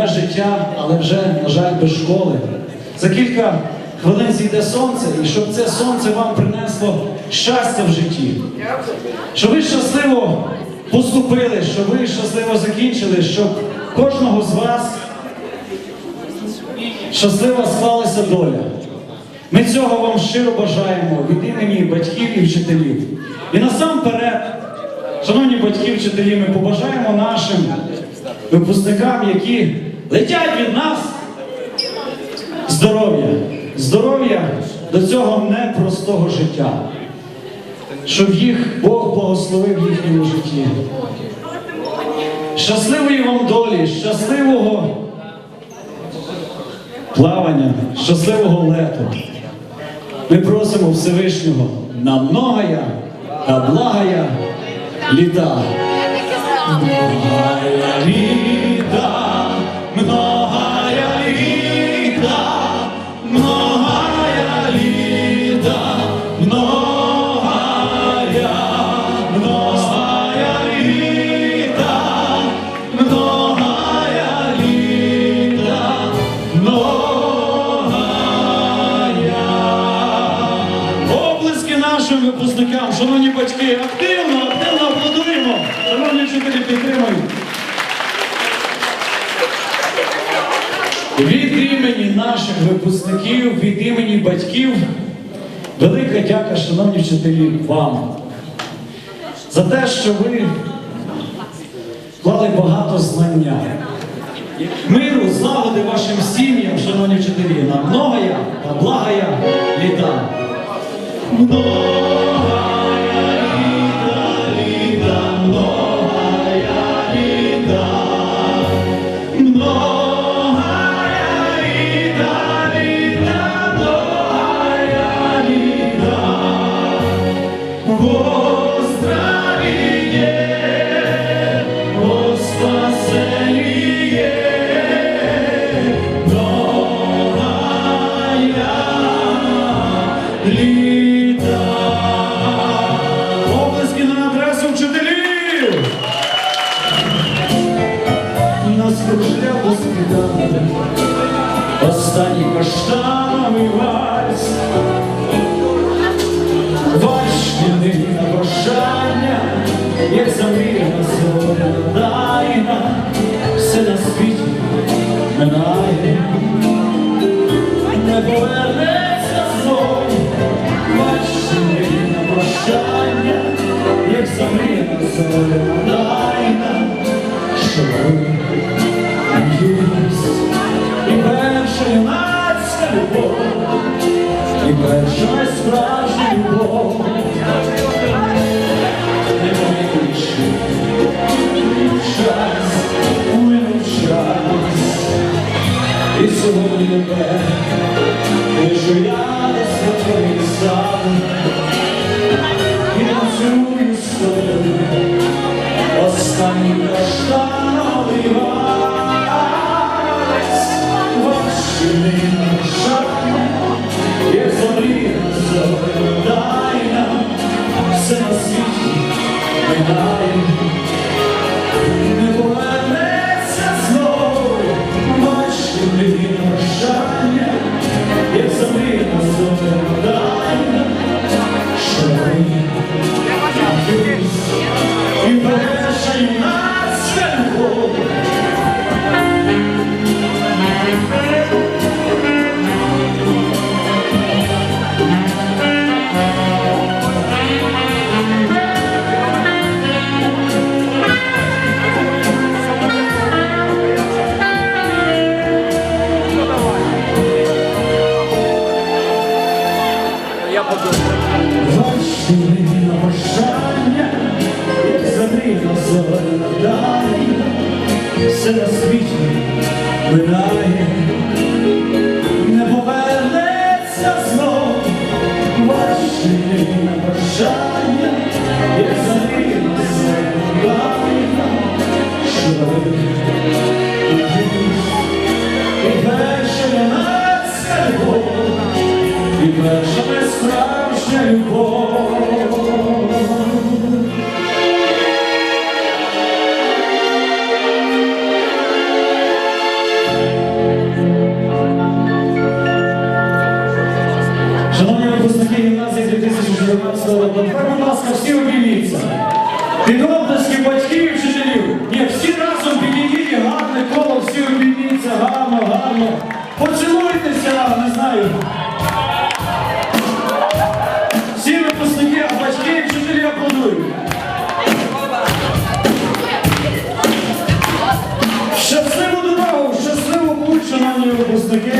нове життя, але вже, на жаль, без школи. За кілька хвилин зійде сонце, і щоб це сонце вам принесло щастя в житті. Щоб ви щасливо поступили, щоб ви щасливо закінчили, щоб кожного з вас щаслива склалася доля. Ми цього вам щиро бажаємо від імені батьків і вчителів. І насамперед, шановні батьки вчителі, ми побажаємо нашим випускникам, які летять від нас, здоров'я. Здоров'я до цього непростого життя. Щоб їх Бог благословив в їхньому житті. Щасливої вам долі, щасливого плавання, щасливого лету. Ми просимо Всевишнього на многая та благая. Літа, нашим випускникам, шановні батьки, активно, активно аплодуємо. Шановні вчителі, підтримують. Від імені наших випускників, від імені батьків, велика дяка, шановні вчителі, вам за те, що ви вклали багато знання. Миру, злагоди вашим сім'ям, шановні вчителі, на многая та благая літа. mundo. Як замріяна зоря. Тайна, все на світі минає, не повернеться знов. Важкіни на прощання, як замріяна зоря сьогодні тебе. Лишу я не святої сам і танцюю з тобою останній каштановий вальс, ваші не шахи. Що минає, не повернеться знов. На прощання, як замріяна зоря що і перша юнацька любов, і перша справжня любов. Під обласки батьків і вчителів. Ні, всі разом підійдіть, гарне коло, всі обійміться, гарно, гарно. Поцілуйтеся, не знаю. Всі випускники, а батьки і вчителі аплодують. Щасливу дорогу, щасливу путь, шановні випускники.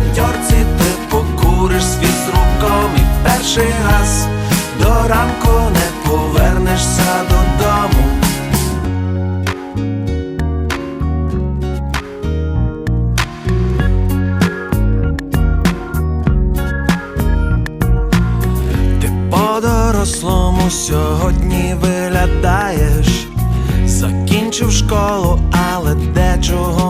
В каптьорці ти покуриш свій з руком і перший раз до ранку не повернешся додому. Ти по-дорослому сьогодні виглядаєш, закінчив школу, але дечого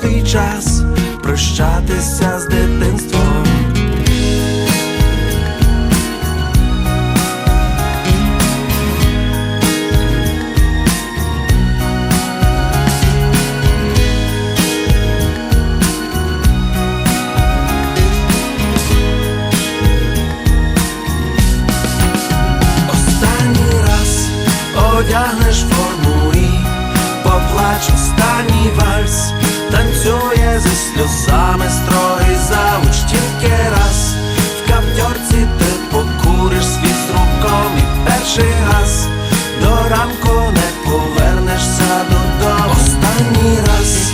Твій час прощатися з дитинством. Останній раз одягнеш форму і поплач останній вальс, танцює зі сльозами строгий завуч тільки раз. В каптьорці ти покуриш свій з і перший раз до ранку не повернешся додому. Останній раз.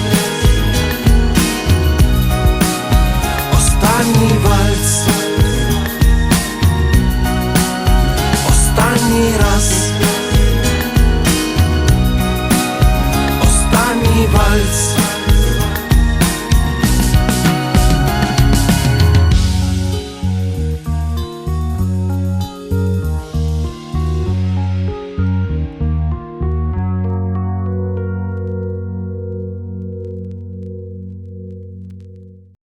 Останній вальс. Останній раз. Останній вальс.